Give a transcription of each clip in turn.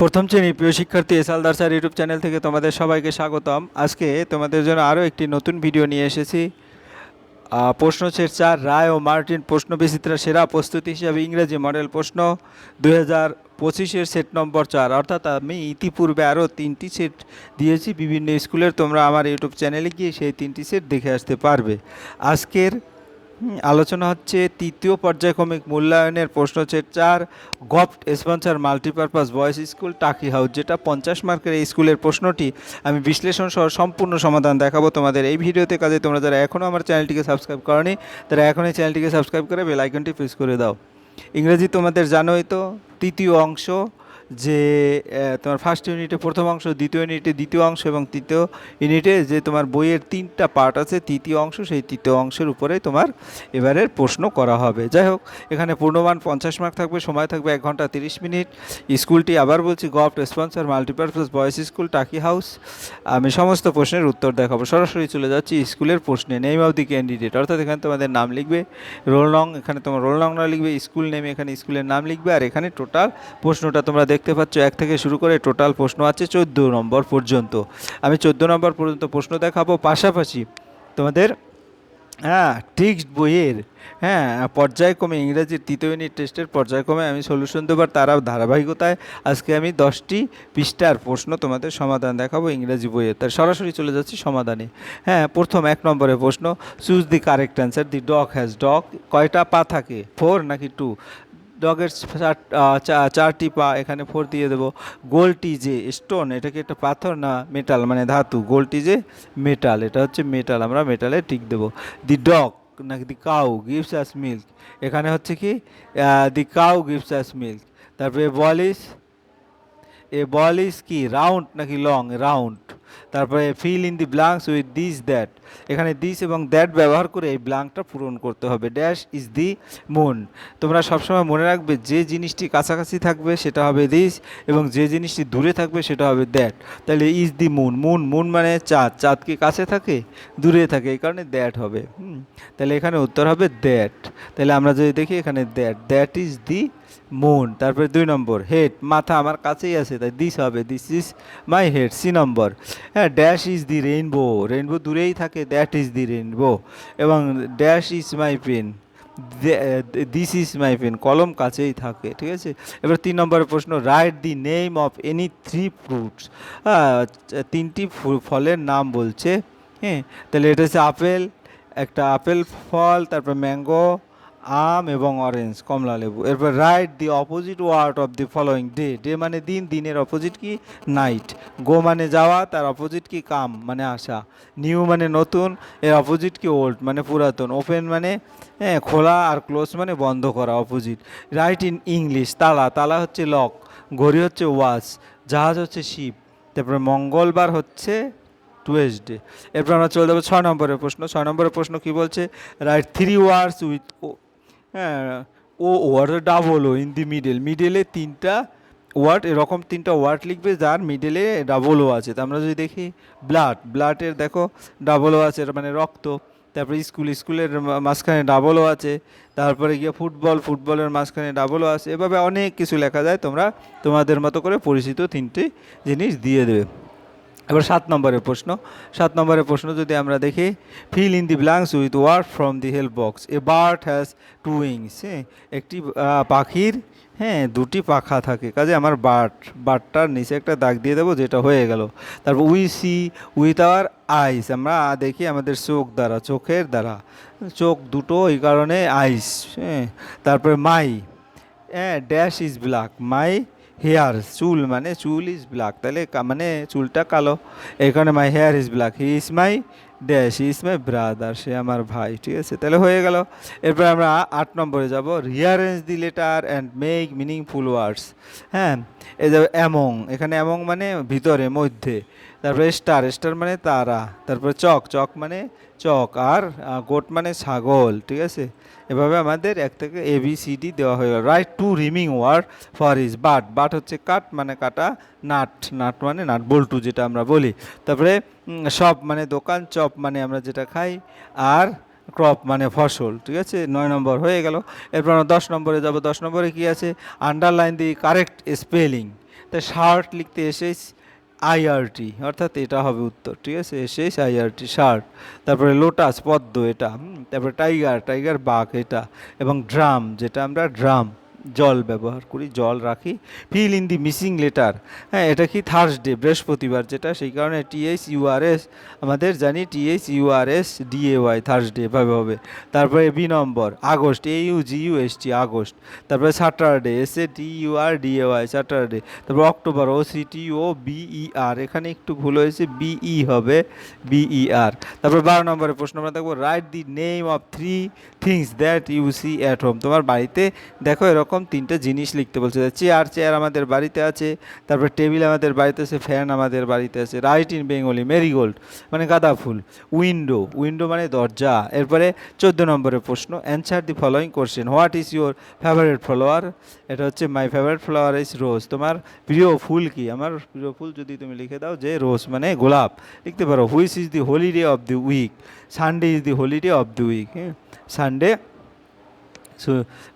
প্রথম শ্রেণির প্রিয় শিক্ষার্থী S Aldar sir YouTube channel থেকে তোমাদের সবাইকে স্বাগতম। আজকে তোমাদের জন্য আরও একটি নতুন ভিডিও নিয়ে এসেছি। প্রশ্ন সেট চার রায় ও মার্টিন প্রশ্ন বিচিত্রা সেরা প্রস্তুতি হিসাবে ইংরেজি মডেল প্রশ্ন দুই হাজার পঁচিশের সেট নম্বর চার। অর্থাৎ আমি ইতিপূর্বে আরও তিনটি সেট দিয়েছি। বিভিন্ন স্কুলের তোমরা আমার ইউটিউব চ্যানেলে গিয়ে সেই তিনটি সেট দেখে আসতে পারবে। আজকের আলোচনা হচ্ছে তৃতীয় পর্যায়ক্রমিক মূল্যায়নের প্রশ্ন সেট চার govt sponsor multipurpose boys school Taki house, যেটা পঞ্চাশ মার্কের এই স্কুলের প্রশ্নটি আমি বিশ্লেষণ সহ সম্পূর্ণ সমাধান দেখাবো তোমাদের এই ভিডিওতে কাজে। তোমরা যারা এখনও আমার চ্যানেলটিকে সাবস্ক্রাইব করনি, তারা এখনই চ্যানেলটিকে সাবস্ক্রাইব করে বেল আইকনটি প্রেস করে দাও। ইংরেজি তোমাদের জানোই তো, তৃতীয় অংশ যে তোমার ফার্স্ট ইউনিটে প্রথম অংশ, দ্বিতীয় ইউনিটে দ্বিতীয় অংশ এবং তৃতীয় ইউনিটে যে তোমার বইয়ের তিনটা পার্ট আছে, তৃতীয় অংশ, সেই তৃতীয় অংশের উপরে তোমার এবারের প্রশ্ন করা হবে। যাই হোক, এখানে পূর্ণমান পঞ্চাশ মার্ক থাকবে, সময় থাকবে এক ঘণ্টা তিরিশ মিনিট। স্কুলটি আবার বলছি gov sponsor multipurpose boys school Taki house আমি সমস্ত প্রশ্নের উত্তর দেখাবো। সরাসরি চলে যাচ্ছি স্কুলের প্রশ্নে। নেম অফ দি ক্যান্ডিডেট অর্থাৎ এখানে তোমাদের নাম লিখবে, রোল নং, এখানে তোমার রোল নংটা লিখবে, স্কুল নেম এখানে স্কুলের নাম লিখবে, আর এখানে টোটাল প্রশ্নটা তোমরা দেখতে পাচ্ছ, এক থেকে শুরু করে টোটাল প্রশ্ন আছে চোদ্দ নম্বর পর্যন্ত। আমি চোদ্দ নম্বর পর্যন্ত প্রশ্ন দেখাবো, পাশাপাশি তোমাদের হ্যাঁ টেক্সট বইয়ের হ্যাঁ পর্যায়ক্রমে ইংরেজির তৃতীয় ইউনিট টেস্টের পর্যায়ক্রমে আমি সলিউশন দেবার তারা ধারাবাহিকতায় আজকে আমি দশটি পৃষ্ঠার প্রশ্ন তোমাদের সমাধান দেখাবো ইংরেজি বইয়ের। তার সরাসরি চলে যাচ্ছি সমাধানে। হ্যাঁ প্রথম এক নম্বরের প্রশ্ন choose the correct answer the dog has dog কয়টা পা থাকে? ফোর নাকি টু ডগের চার চারটি পা এখানে ফোর দিয়ে দেবো। গোলটি যে স্টোন এটা কি একটা পাথর না মেটাল মানে ধাতু। গোলটি যে মেটাল এটা হচ্ছে মেটাল আমরা মেটালে টিক দেবো। দি ডগ নাকি the cow gives us milk এখানে হচ্ছে কি the cow gives as milk তারপরে ball is a ball is কি? রাউন্ড নাকি লং রাউন্ড তারপরে fill in the blanks with this that এখানে দিস এবং দ্যাট ব্যবহার করে এই ব্লাঙ্কটা পূরণ করতে হবে। ড্যাশ ইজ দি মুন তোমরা সবসময় মনে রাখবে যে জিনিসটি কাছাকাছি থাকবে সেটা হবে দিস এবং যে জিনিসটি দূরে থাকবে সেটা হবে দ্যাট তাহলে is the moon moon moon মানে চাঁদ। চাঁদ কি কাছে থাকে? দূরে থাকে। এই কারণে দ্যাট হবে। তাহলে এখানে উত্তর হবে দ্যাট তাহলে আমরা যদি দেখি এখানে that that is the moon তারপরে দুই নম্বর হেড মাথা আমার কাছেই আছে, তাই দিস হবে। This is my head C নম্বর। হ্যাঁ dash is the rainbow rainbow দূরেই থাকে দ্যাট ইজ দি রেইনবো এবং dash is my pen this is my pen কলম কাছেই থাকে, ঠিক আছে? এবার তিন নম্বরের প্রশ্ন write the name of any three fruits তিনটি ফলের নাম বলছে হ্যাঁ? তাহলে এটা হচ্ছে আপেল, একটা আপেল ফল, তারপর ম্যাঙ্গো আম এবং অরেঞ্জ, কমলা লেবু। এরপর write the opposite word of the following day day মানে দিন, দিনের অপোজিট কি? নাইট গো মানে যাওয়া, তার অপোজিট কি? কাম মানে আসা। নিউ মানে নতুন, এর অপোজিট কি? ওল্ড মানে পুরাতন। ওপেন মানে হ্যাঁ খোলা আর ক্লোজ মানে বন্ধ করা অপোজিট রাইট ইন ইংলিশ তালা। তালা হচ্ছে লক ঘড়ি হচ্ছে ওয়াচ জাহাজ হচ্ছে শিপ তারপরে মঙ্গলবার হচ্ছে টুয়েসডে এরপর আমরা চলে যাব ছয় নম্বরের প্রশ্ন। ছয় নম্বরের প্রশ্ন কী বলছে? রাইট থ্রি ওয়ার্স উইথ হ্যাঁ O word double O in the middle মিডলে তিনটা ওয়ার্ড এরকম তিনটা ওয়ার্ড লিখবে যার মিডলে ডাবল ও আছে। তা আমরা যদি দেখি ব্লাড ব্লাডের দেখো ডাবল ও আছে মানে রক্ত। তারপরে স্কুল স্কুলের মাঝখানে ডাবলও আছে। তারপরে গিয়ে ফুটবল ফুটবলের মাঝখানে ডাবলও আছে। এভাবে অনেক কিছু লেখা যায় তোমরা তোমাদের মতো করে পরিচিত তিনটি জিনিস দিয়ে দেবে। এবার সাত নম্বরের প্রশ্ন। সাত নম্বরের প্রশ্ন যদি আমরা দেখি fill in the blanks with word from the help box a bird has two wings হ্যাঁ? একটি পাখির হ্যাঁ দুটি পাখা থাকে। কাজে আমার বার্ড বার্ডটার নিচে একটা দাগ দিয়ে দেবো, যেটা হয়ে গেল। তারপর we see with our eyes আমরা দেখি আমাদের চোখ দ্বারা, চোখের দ্বারা। চোখ দুটো এই কারণে আইস হ্যাঁ? তারপরে মাই হ্যাঁ dash is black my hair চুল মানে চুল ইজ ব্ল্যাক তাহলে মানে চুলটা কালো। এখানে my hair is black he is my dash is my brother সে আমার ভাই, ঠিক আছে? তাহলে হয়ে গেল। এরপর আমরা আট নম্বরে যাব rearrange the letter and make meaningful words হ্যাঁ এ যাবে অ্যামং এখানে অ্যামং মানে ভিতরে, মধ্যে। তারপরে স্টার স্টার মানে তারা, তারপরে চক চক মানে চক আর গোট মানে ছাগল, ঠিক আছে? এভাবে আমাদের এক থেকে এ বি সি ডি দেওয়া হয়ে গেল। Write two rhyming word for is but but হচ্ছে কাট মানে কাটা নাট। নাট মানে নাট, বল্টু যেটা আমরা বলি। তারপরে শপ মানে দোকান, চপ মানে আমরা যেটা খাই। আর ক্রপ মানে ফসল, ঠিক আছে? নয় নম্বর হয়ে গেল। এরপর আমরা দশ নম্বরে যাব। দশ নম্বরে কি আছে? আন্ডারলাইন দি কারেক্ট স্পেলিং তাই শার্ট লিখতে এসেস আইআরটি অর্থাৎ এটা হবে উত্তর, ঠিক আছে? শেষ আইআরটি শার্ট তারপরে লোটাস, পদ্ম এটা তারপরে টাইগার টাইগার বাঘ এটা, এবং ড্রাম, যেটা আমরা ড্রাম। জল ব্যবহার করি, জল রাখি। Fill in the missing letter হ্যাঁ এটা কি থার্সডে বৃহস্পতিবার যেটা, সেই কারণে টিএইচ ইউআরএস আমাদের জানি টিএইচ ইউআরএস ডিএওয়াই থার্সডে এভাবে হবে। তারপরে B number August A U G U S T August তারপরে Saturday S A T U R D A Y Saturday তারপর October O C T O B E R এখানে একটু ভুল হয়েছে BE হবে বিই আর তারপর বারো নম্বরের প্রশ্ন আমরা দেখব write the name of three things that you see at home তোমার বাড়িতে, দেখো এরকম তিনটে জিনিস লিখতে বলছে। চেয়ার চেয়ার আমাদের বাড়িতে আছে, তারপর টেবিল আমাদের বাড়িতে আছে ফ্যান আমাদের বাড়িতে আছে রাইট ইন বেঙ্গলি মেরিগোল্ড মানে গাঁদা ফুল উইন্ডো উইন্ডো মানে দরজা। এরপরে চোদ্দ নম্বরের প্রশ্ন answer the following question what is your favourite flower এটা হচ্ছে my favourite flower is rose তোমার প্রিয় ফুল কি? আমার প্রিয় ফুল যদি তুমি লিখে দাও যে রোজ মানে গোলাপ, লিখতে পারো which is the holiday of the week Sunday is the holiday of the week হ্যাঁ? সানডে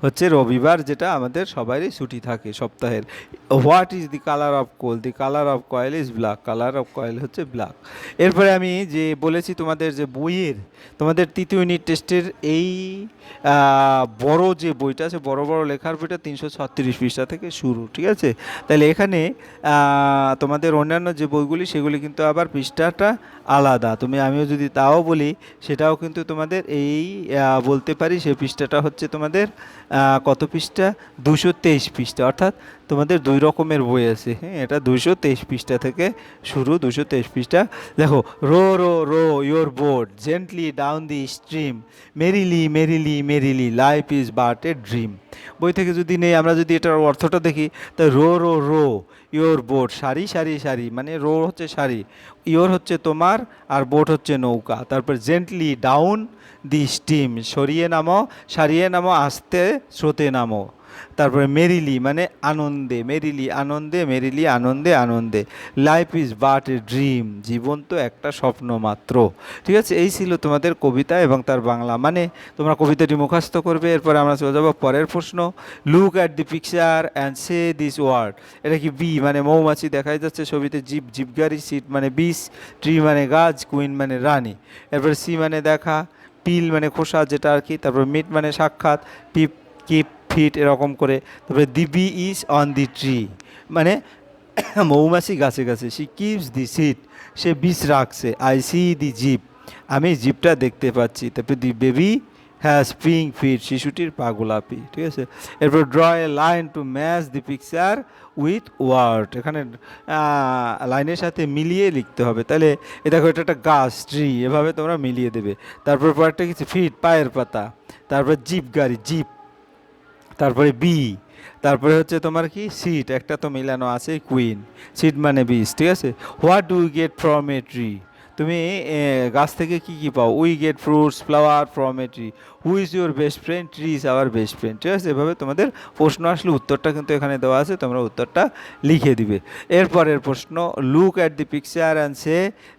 হচ্ছে রবিবার যেটা আমাদের সবারই ছুটি থাকে সপ্তাহের। What is the colour of coal the colour of coal is black colour of coal হচ্ছে ব্ল্যাক এরপরে আমি যে বলেছি তোমাদের যে বইয়ের, তোমাদের তৃতীয় ইউনিট টেস্টের এই বড় যে বইটা আছে, বড় বড় লেখার বইটা তিনশো ছত্রিশ পৃষ্ঠা থেকে শুরু, ঠিক আছে? তাহলে এখানে তোমাদের অন্যান্য যে বইগুলি, সেগুলি কিন্তু আবার পৃষ্ঠাটা আলাদা। তুমি, আমিও যদি তাও বলি, সেটাও কিন্তু তোমাদের এই বলতে পারি, সে পৃষ্ঠাটা হচ্ছে তোমাদের আহ, কত পৃষ্ঠা? দুশো তেইশ পৃষ্ঠা। অর্থাৎ তোমাদের দুই রকমের বই আছে। হ্যাঁ এটা দুশো তেইশ পৃষ্ঠা থেকে শুরু দুশো তেইশ পৃষ্ঠা। দেখো row row row your boat gently down the stream merrily merrily merrily life is but a dream. বই থেকে যদি নেই, আমরা যদি এটার অর্থটা দেখি, তা row row row, your boat, সারি সারি সারি মানে রো হচ্ছে সারি, ইয়োর হচ্ছে তোমার আর বোট হচ্ছে নৌকা। তারপর জেন্টলি ডাউন দি স্টিম সরিয়ে নামো, সারিয়ে নামো, আস্তে স্রোতে নামো। তারপরে মেরিলি মানে আনন্দে মেরিলি আনন্দে মেরিলি আনন্দে আনন্দে। Life is but a dream জীবন তো একটা স্বপ্ন মাত্র। ঠিক আছে? এই ছিল তোমাদের কবিতা এবং তার বাংলা। মানে তোমরা কবিতাটি মুখস্থ করবে, এরপরে আমরা চলে যাব পরের প্রশ্ন। Look at the picture and say this word এটা কি বি মানে মৌমাছি দেখাই যাচ্ছে ছবিতে জিপ জিপগাড়ি সিট মানে বিষ ট্রি মানে গাছ কুইন মানে রানী। এরপরে সি মানে দেখা পিল মানে খোসা, যেটা আর কি, তারপর মিট মানে সাক্ষাৎ পিপ কিপ ফিট এরকম করে, তারপরে the bee is on the tree মানে মৌমাছি গাছে গাছে সি কিপস দি সিট সে বিষ রাখছে আই সি দি জিপ আমি জিপটা দেখতে পাচ্ছি, তারপরে দি বেবি হ্যাঁ স্প্রিং ফিট শিশুটির পা গোলাপি, ঠিক আছে? এরপর draw a line to match the picture with word এখানে লাইনের সাথে মিলিয়ে লিখতে হবে, তাহলে এ দেখো এটা একটা গাছ ট্রি এভাবে তোমরা মিলিয়ে দেবে, তারপর পরেরটা কিছু ফিট পায়ের পাতা, তারপর জিপ গাড়ি জিপ তারপরে বি তারপরে হচ্ছে তোমার কি? সিট একটা তো মিলানো আছে কুইন সিট মানে বিস ঠিক আছে? What do get from a tree তুমি গাছ থেকে কি কি পাও? We get fruits, flower, from a tree. Who is your best friend? Tree is our best friend. ঠিক আছে? এভাবে তোমাদের প্রশ্ন আসলে উত্তরটা কিন্তু এখানে দেওয়া আছে। তোমরা উত্তরটা লিখে দিবে। এরপরের প্রশ্ন look at the picture and say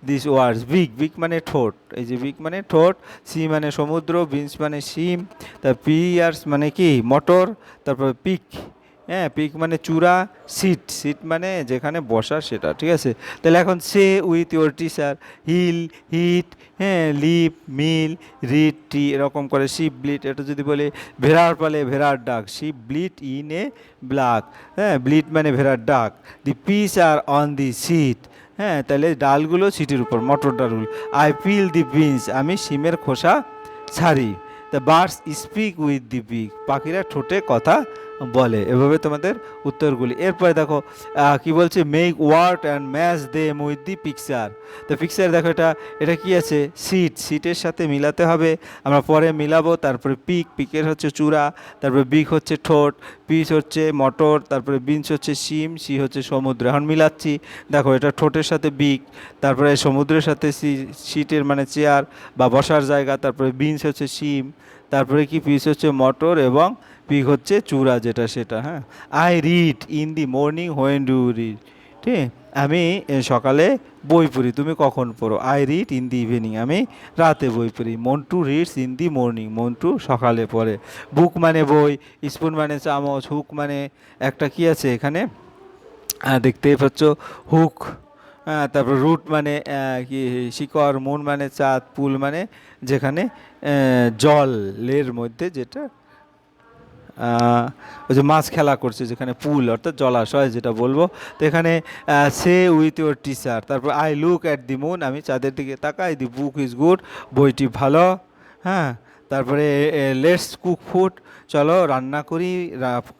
this words beak beak মানে ঠোঁট। এই যে বিগ মানে ঠোঁট সি মানে সমুদ্র বিনস মানে সিম তার পি ইয়ার্স মানে কি? মটর, তারপর পিক হ্যাঁ পিক মানে চূড়া সিট সিট মানে যেখানে বসা সেটা, ঠিক আছে? তাহলে এখন say with your teacher heel heat হ্যাঁ লিপ মিল রিড টি এরকম করে শিপ ব্লিট এটা যদি বলে, ভেড়ার পালে ভেড়ার ডাক sheep bleat in a flock হ্যাঁ ব্লিট মানে ভেড়ার ডাক the peas are on the seat হ্যাঁ তাহলে ডালগুলো সিটের উপর, মটর ডালগুলো আই পিল দি বিনস আমি সিমের খোসা ছাড়ি the birds speak with the beak পাখিরা ঠোঁটে কথা বলে। এভাবে তোমাদের উত্তরগুলি। এরপরে দেখো কি বলছে? Make word and match them with the picture তো পিকচার দেখো, এটা এটা কি আছে? সিট সিটের সাথে মিলাতে হবে। আমরা পরে মিলাবো। তারপরে পিক পিকের হচ্ছে চূড়া। তারপরে বিক হচ্ছে ঠোঁট। পিস হচ্ছে মটর। তারপরে বিনস হচ্ছে শিম। সি হচ্ছে সমুদ্র। এখন মিলাচ্ছি। দেখো, এটা ঠোঁটের সাথে বিক তারপরে সমুদ্রের সাথে সি সিটের মানে চেয়ার বা বসার জায়গা। তারপরে বিনস হচ্ছে শিম। তারপরে কি পিস হচ্ছে? মটর এবং পিক হচ্ছে চূড়া যেটা সেটা হ্যাঁ? I read in the morning when do read ঠিক? আমি সকালে বই পড়ি। তুমি কখন পড়ো? I read in the evening আমি রাতে বই পড়ি। Montu reads in the morning Montu সকালে পড়ে। বুক মানে বই স্পুন মানে চামচ হুক মানে একটা কি আছে এখানে? দেখতেই পাচ্ছ হুক তারপর রুট মানে কি, শিকড়, মন মানে চাঁদ পুল মানে যেখানে জলের মধ্যে যেটা ওই যে মাছ খেলা করছে, যেখানে পুল অর্থাৎ জলাশয় যেটা বলব। তো এখানে সে উইথ ইউর টিচার তারপর I look at the moon আমি চাঁদের দিকে তাকাই দি বুক ইজ গুড বইটি ভালো হ্যাঁ তারপরে লেটস কুক ফুড চলো, রান্না করি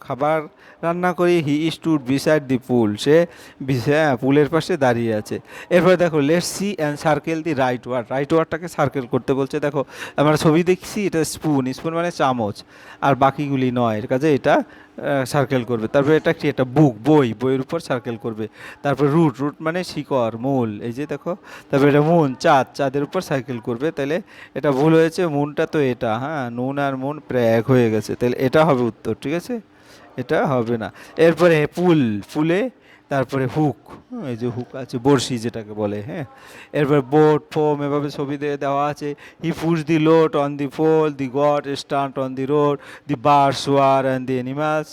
খাবার রান্না করি। হি স্টুড বিসাইড দি পুল সে পুলের পাশে দাঁড়িয়ে আছে। এরপরে দেখো let's see and circle the right word right ওয়ার্ডটাকে circle করতে বলছে, দেখো, আমরা ছবি দেখছি, এটা স্পুন স্পুন মানে চামচ। আর বাকিগুলি নয়। এর কাজে এটা সার্কেল করবে। তারপরে এটা কি? একটা বুক, বই, বইয়ের উপর সার্কেল করবে। তারপর রুট রুট মানে শিকড়, মূল, এই যে দেখো। তারপরে এটা মন চাঁদ, চাঁদের উপর সার্কেল করবে। তাহলে এটা ভুল হয়েছে মনটা তো এটা হ্যাঁ? নুন আর মন প্রায় এক হয়ে গেছে। তাহলে এটা হবে উত্তর, ঠিক আছে? এটা হবে না। এরপরে পুল, পুলে তারপরে হুক এই যে হুক আছে, বড়শি যেটাকে বলে হ্যাঁ? এরপর বোট ফোম, এভাবে ছবি দিয়ে দেওয়া আছে। He push the load on the foal, the goat stand on the road, the bar war and the animals,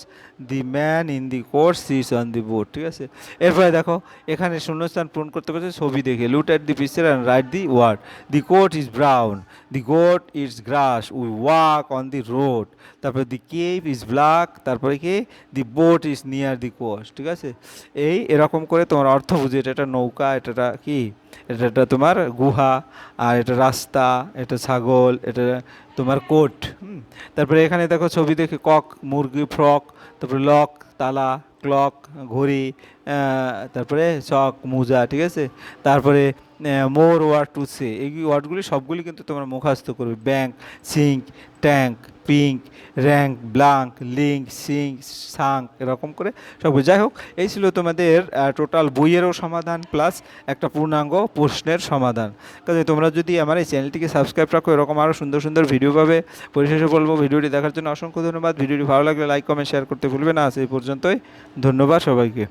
the man in the course sits on the boat ঠিক আছে? এরপরে দেখো, এখানে শূন্যস্থান পূরণ করতে পারছে ছবি দেখে, look at the picture and write the word, the coat is brown the goat is grass we walk on the road তারপরে দি কেভ ইজ ব্ল্যাক তারপরে কি? The boat is near the coast ঠিক আছে? এই এরকম করে তোমার অর্থ বুঝে। এটা একটা নৌকা, এটা কি? এটা একটা তোমার গুহা, আর এটা রাস্তা, এটা ছাগল, এটা তোমার কোট। তারপরে এখানে দেখো ছবি দেখে কক, মুরগি, ফ্রক, তারপরে লক, তালা, ক্লক, ঘড়ি তারপরে চক, মোজা, ঠিক আছে? তারপরে মোর ওয়ার্ড টু সে এই ওয়ার্ডগুলি সবগুলি কিন্তু তোমরা মুখস্থ করবে। Bank sink tank pink rank blank link sink sunk এরকম করে সব যাই হোক, এই ছিল তোমাদের টোটাল বইয়েরও সমাধান প্লাস একটা পূর্ণাঙ্গ প্রশ্নের সমাধান। কাজে তোমরা যদি আমার এই চ্যানেলটিকে সাবস্ক্রাইব রাখো, এরকম আরও সুন্দর সুন্দর ভিডিও পাবে। পরিশেষে বলব, ভিডিওটি দেখার জন্য অসংখ্য ধন্যবাদ। ভিডিওটি ভালো লাগলে লাইক কমেন্ট শেয়ার করতে ভুলবে না। এই পর্যন্তই। ধন্যবাদ সবাইকে।